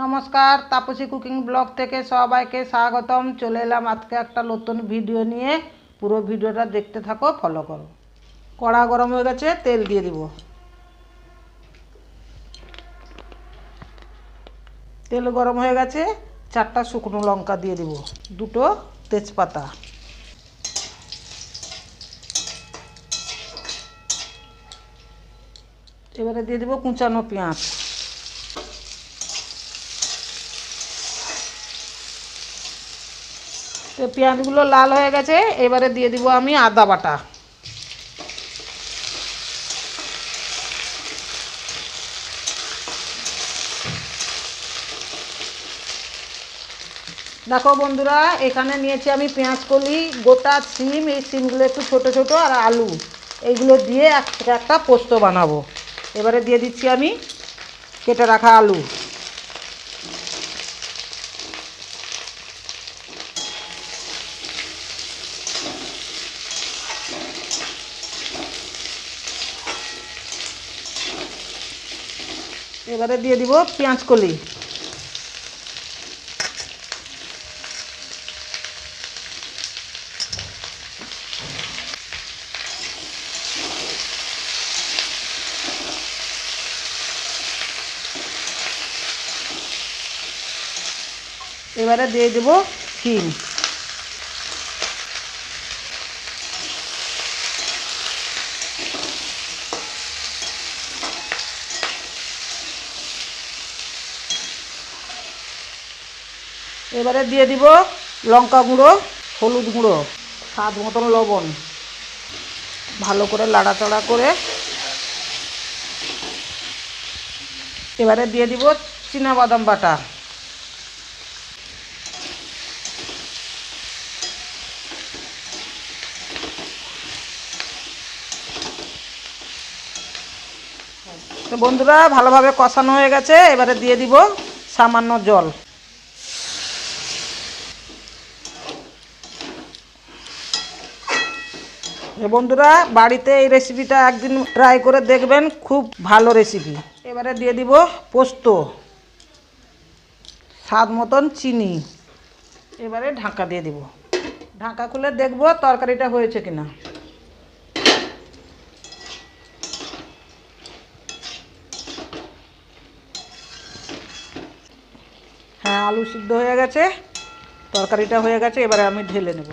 নমস্কার, Tapasi cooking blog থেকে সবাইকে স্বাগতম। চলে এলাম আজকে একটা নতুন ভিডিও নিয়ে। পুরো ভিডিওটা দেখতে থাকো ফলো করো। কড়া গরম হয়ে গেছে, তেল দিয়ে দিব। তেল গরম হয়ে গেছে, চারটা শুকনো লঙ্কা দিয়ে দিব, দুটো তেজপাতা। এবারে দিয়ে দিব কুচানো পেঁয়াজ। তো পেঁয়াজগুলো লাল হয়ে গেছে, এবারে দিয়ে দিব আমি আদা বাটা। দেখো বন্ধুরা, এখানে নিয়েছি আমি পেঁয়াজ কলি, গোটা সিম, এই সিমগুলো একটু ছোট ছোট আর আলু। এইগুলো দিয়ে এক- একটা পোস্ত বানাবো। এবারে দিয়ে দিচ্ছি আমি কেটে রাখা আলু। এবারে দিয়ে দিব পেঁয়াজ কলি। এবারে দিয়ে দেব হিম এবারে দিয়ে দিব লঙ্কা গুঁড়ো, হলুদ গুঁড়ো, স্বাদ মতন লবণ। ভালো করে লাড়াচাড়া করে এবারে দিয়ে দিব বাদাম বাটা। তো বন্ধুরা, ভালোভাবে কষানো হয়ে গেছে, এবারে দিয়ে দিব সামান্য জল। বন্ধুরা, বাড়িতে এই রেসিপিটা একদিন ট্রাই করে দেখবেন, খুব ভালো রেসিপি এবারে দিয়ে দিব পোস্ত, স্বাদ মতন চিনি। এবারে ঢাকা দিয়ে দিব। ঢাকা খুলে দেখব তরকারিটা হয়েছে কিনা। হ্যাঁ আলু সিদ্ধ হয়ে গেছে। তরকারিটা হয়ে গেছে, এবারে আমি ঢেলে নেব।